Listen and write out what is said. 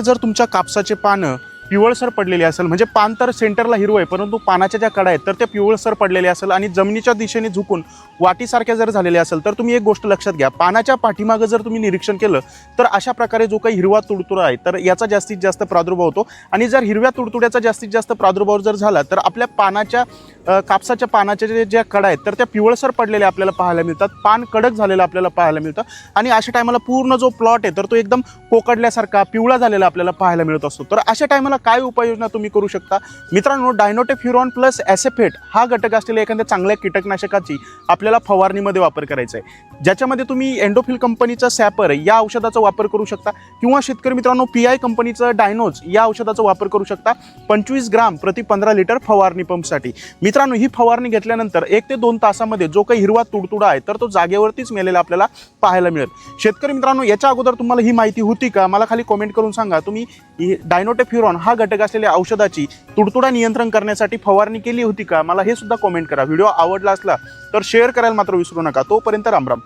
जर तुमच्या कापसाचे पानं पिवळसर पडलेली असेल म्हणजे पान तर सेंटरला हिरवं आहे परंतु पानाच्या ज्या कडा आहेत तर ते पिवळसर पडलेले असेल आणि जमिनीच्या दिशेने झुकून वाटीसारख्या जर झालेले असेल तर तुम्ही एक गोष्ट लक्षात घ्या पानाच्या पाठीमागं जर तुम्ही निरीक्षण केलं तर अशा प्रकारे जो काही हिरवा तुडतुडा आहे तर याचा जास्तीत जास्त प्रादुर्भाव होतो. आणि जर हिरव्या तुडतुड्याचा जास्तीत जास्त प्रादुर्भाव जर झाला तर आपल्या पानाच्या कापसाच्या पानाच्या जे ज्या कडा आहेत तर त्या पिवळसर पडलेल्या आपल्याला पाहायला मिळतात. पान कडक झालेलं आपल्याला पाहायला मिळतं. आणि अशा टायमाला पूर्ण जो प्लॉट आहे तर तो एकदम कोकडल्यासारखा पिवळा झालेला आपल्याला पाहायला मिळत असतो. तर अशा टायमाला काय उपाययोजना तुम्ही करू शकता? मित्रांनो डायनोटेफ्युरॉन प्लस ॲसेफेट हा घटक असलेल्या एखाद्या चांगल्या कीटकनाशकाची आपल्याला फवारणीमध्ये वापर करायचा आहे. ज्याच्यामध्ये तुम्ही एन्डोफिल कंपनीचं सॅपर या औषधाचा वापर करू शकता किंवा शेतकरी मित्रांनो पी आय कंपनीचं डायनोज या औषधाचा वापर करू शकता. पंचवीस ग्राम प्रति पंधरा लिटर फवारणी पंपसाठी. मित्रांनो ही फवारणी घेतल्यानंतर एक ते दोन तासामध्ये जो काही हिरवा तुडतुडा आहे तर तो जागेवरतीच मेलेला आपल्याला पाहायला मिळेल. शेतकरी मित्रांनो याच्या अगोदर तुम्हाला ही माहिती होती का? मला खाली कॉमेंट करून सांगा. तुम्ही ही डायनोटेफ्युरॉन हा घटक असलेल्या औषधाची तुडतुडा नियंत्रण करण्यासाठी फवारणी केली होती का? मला हे सुद्धा कॉमेंट करा. व्हिडिओ आवडला असला तर शेअर करायला मात्र विसरू नका. तोपर्यंत रामराम.